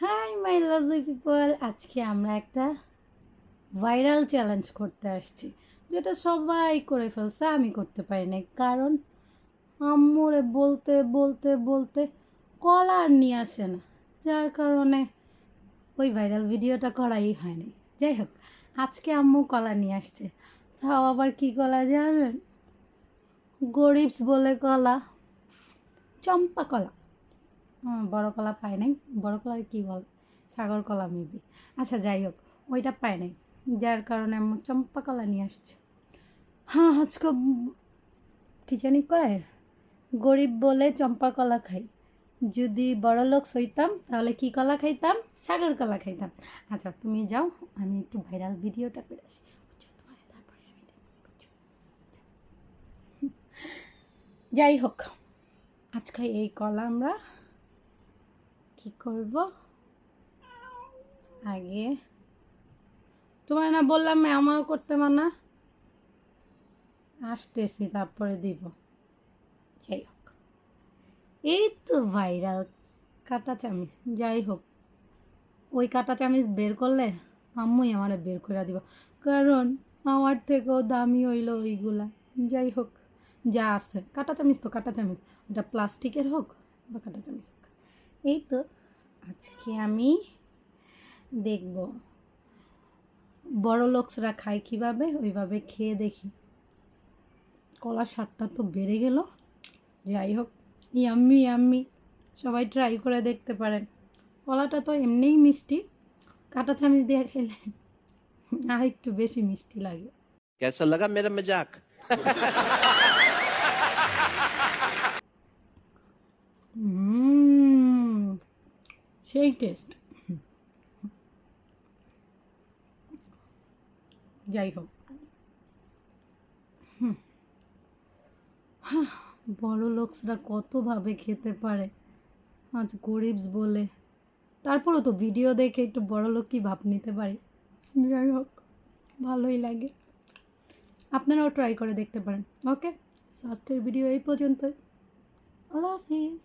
Hi my lovely people আজকে আমরা একটা ভাইরাল চ্যালেঞ্জ করতে আসছি, যেটা সবাই করে ফেলছে, আমি করতে পারি নাই। কারণ আম্মুরে বলতে বলতে বলতে কলা আর নিয়ে আসে না। যার কারণে ওই ভাইরাল ভিডিওটা করাই হয়নি। যাই হোক, আজকে আম্মু কলা নিয়ে আসছে। তাও আবার কী কলা জানেন? গরিবস বলে কলা, চম্পা কলা। বড় কলা পায় নাই। বড় কলা কী বল? সাগর কলা মেবি আচ্ছা যাই হোক, ওইটা পায় নাই। যার কারণে আমি চম্পা কলা নিয়ে আসছে। হ্যাঁ উম কি জানি কয়? গরিব বলে চম্পা কলা খাই। যদি বড় লোক হইতাম, তাহলে কি কলা খাইতাম? সাগর কলা খাইতাম। আচ্ছা তুমি যাও, আমি একটু ভাইরাল ভিডিওটা করে আসি? যাই হোক, আজকে এই কলা আমরা কি করব? আগে। তোমার না বললাম আমাও করতে মানা আসতেছি, তারপরে দিব। যাই হোক। এই তো ভাইরাল কাটা চামিচ। যাই হোক। ওই কাটা চামিচ বের করলে আম্মুই আমার বের করে দিব। কারণ আমার থেকেও দামি হইল ওইগুলা। যাই হোক, যা আছে। কাটা চামিচ তো কাটা চামিচ। ওটা প্লাস্টিকের হোক বা কাটা চামিচ হোক। এই তো আজকে আমি দেখব। বড় লোকসরা খায় কীভাবে? ওইভাবে খেয়ে দেখি। কলার স্বাদটা তো বেড়ে গেল। যাই হোক, ইয়াম্মি আম্মি সবাই ট্রাই করে দেখতে পারেন। কলাটা তো এমনিই মিষ্টি। কাটা চামচ দিয়ে খেলে আর একটু বেশি মিষ্টি লাগে। কেসা লাগা মেরা মজাক সেই টেস্ট। যাই হোক। বড় লোকসরা কতভাবে খেতে পারে? আজ গরিবস বলে। তারপরও তো ভিডিও দেখে একটু বড় লোক কি ভাব নিতে পারি? যাই হোক, ভালোই লাগে। আপনারাও ট্রাই করে দেখতে পারেন, ওকে? আজকের ভিডিও এই পর্যন্তই। আল্লাহ হাফিজ।